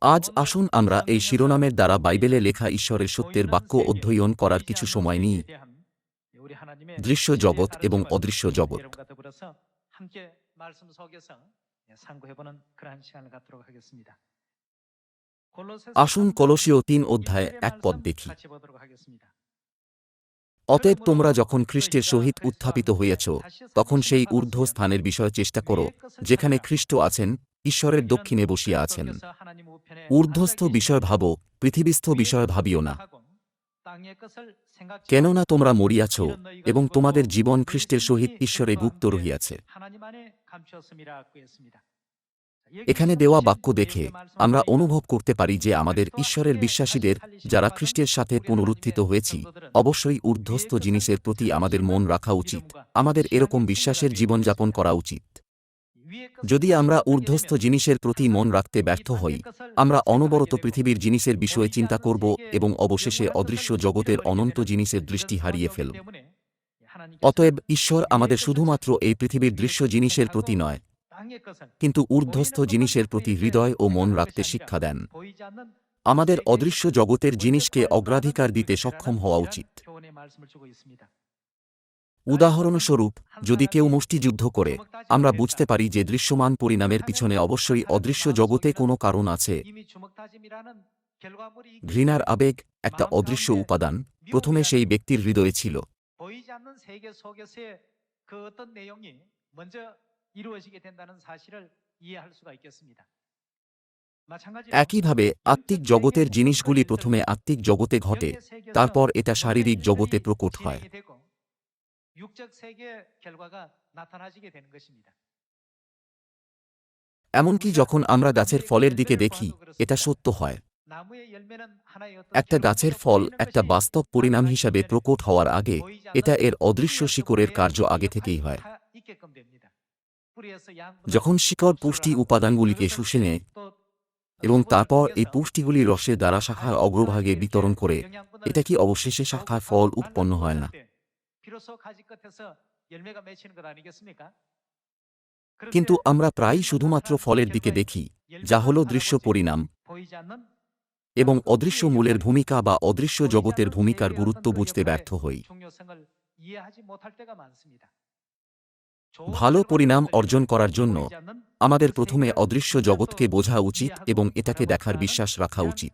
আজ আসুন আমরা এই শিরোনামের দ্বারা বাইবেলে লেখা ঈশ্বরের সত্যের বাক্য অধ্যয়ন করার কিছু সময় নিই। দৃশ্য জগৎ এবং অদৃশ্য জগৎ। আসুন কলসীয় তিন অধ্যায় এক পদ দেখি। অতএব তোমরা যখন খ্রিস্টের সহিত উত্থাপিত হইয়াছ তখন সেই ঊর্ধ্ব স্থানের বিষয় চেষ্টা করো, যেখানে খ্রিস্ট আছেন, ঈশ্বরের দক্ষিণে বসিয়া আছেন। ঊর্ধ্বস্থ বিষয় ভাবো, পৃথিবীস্থ বিষয় ভাবিও না। কেননা তোমরা মরিয়াছ এবং তোমাদের জীবন খ্রিস্টের সহিত ঈশ্বরে গুপ্ত রহিয়াছে। এখানে দেওয়া বাক্য দেখে আমরা অনুভব করতে পারি যে আমাদের ঈশ্বরের বিশ্বাসীদের যারা খ্রিস্টের সাথে পুনরুত্থিত হয়েছি, অবশ্যই ঊর্ধ্বস্থ জিনিসের প্রতি আমাদের মন রাখা উচিত। আমাদের এরকম বিশ্বাসের জীবনযাপন করা উচিত। যদি আমরা ঊর্ধ্বস্থ জিনিসের প্রতি মন রাখতে ব্যর্থ হই, আমরা অনবরত পৃথিবীর জিনিসের বিষয়ে চিন্তা করব এবং অবশেষে অদৃশ্য জগতের অনন্ত জিনিসের দৃষ্টি হারিয়ে ফেলব। অতএব ঈশ্বর আমাদের শুধুমাত্র এই পৃথিবীর দৃশ্য জিনিসের প্রতি নয়, কিন্তু ঊর্ধ্বস্থ জিনিসের প্রতি হৃদয় ও মন রাখতে শিক্ষা দেন। আমাদের অদৃশ্য জগতের জিনিসকে অগ্রাধিকার দিতে সক্ষম হওয়া উচিত। উদাহরণস্বরূপ যদি কেউ মুষ্টিযুদ্ধ করে আমরা বুঝতে পারি যে দৃশ্যমান পরিণামের পিছনে অবশ্যই অদৃশ্য জগতে কোনো কারণ আছে। ঘৃণার আবেগ একটা অদৃশ্য উপাদান প্রথমে সেই ব্যক্তির হৃদয়ে ছিল। একইভাবে আত্মিক জগতের জিনিসগুলি প্রথমে আত্মিক জগতে ঘটে তারপর এটা শারীরিক জগতে প্রকট হয়। 육적 세계의 결과가 나타나지게 되는 것입니다. এমনকি যখন আমরা গাছের ফলের দিকে দেখি এটা সত্য হয় 나무의 열매는 하나의 어떤 একটা 결과로 গাছের ফল 보이는 একটা 것이 বাস্তব পরিণাম 하나의 হিসাবে 열매는 প্রকট হওয়ার আগে 보이지 এটা 않는 এর অদৃশ্য 뿌리에서 শিকড়ের 뿌리에 কার্য 뿌리가 আগে থেকেই হয় 다 있게끔 됩니다. 뿌리에서 양분을 যখন শিকড় 흡수를 পুষ্টি 하고 উপাদানগুলিকে 그것을 শুষে নেয় 또 এবং 수분을 তারপর এই 흡수해서 পুষ্টিগুলি রসের দ্বারা শাখার অগ্রভাগে বিতরণ করে এটা কি অবশেষে শাখার ফল উৎপন্ন হয় না 비로소 가지 끝에서 열매가 맺히는 것 아니겠습니까? কিন্তু আমরা প্রায়ই শুধুমাত্র ফলের দিকে দেখি যা হল দৃশ্য পরিণাম 보이지 않는 এবং অদৃশ্য মূলের ভূমিকা বা অদৃশ্য জগতের ভূমিকার গুরুত্ব বুঝতে ব্যর্থ হই 중요성을 이해하지 못할 때가 많습니다. ভালো পরিণাম অর্জন করার জন্য 보이지 않는 আমাদের প্রথমে অদৃশ্য জগৎকে বোঝা উচিত এবং এটাকে দেখার বিশ্বাস রাখা উচিত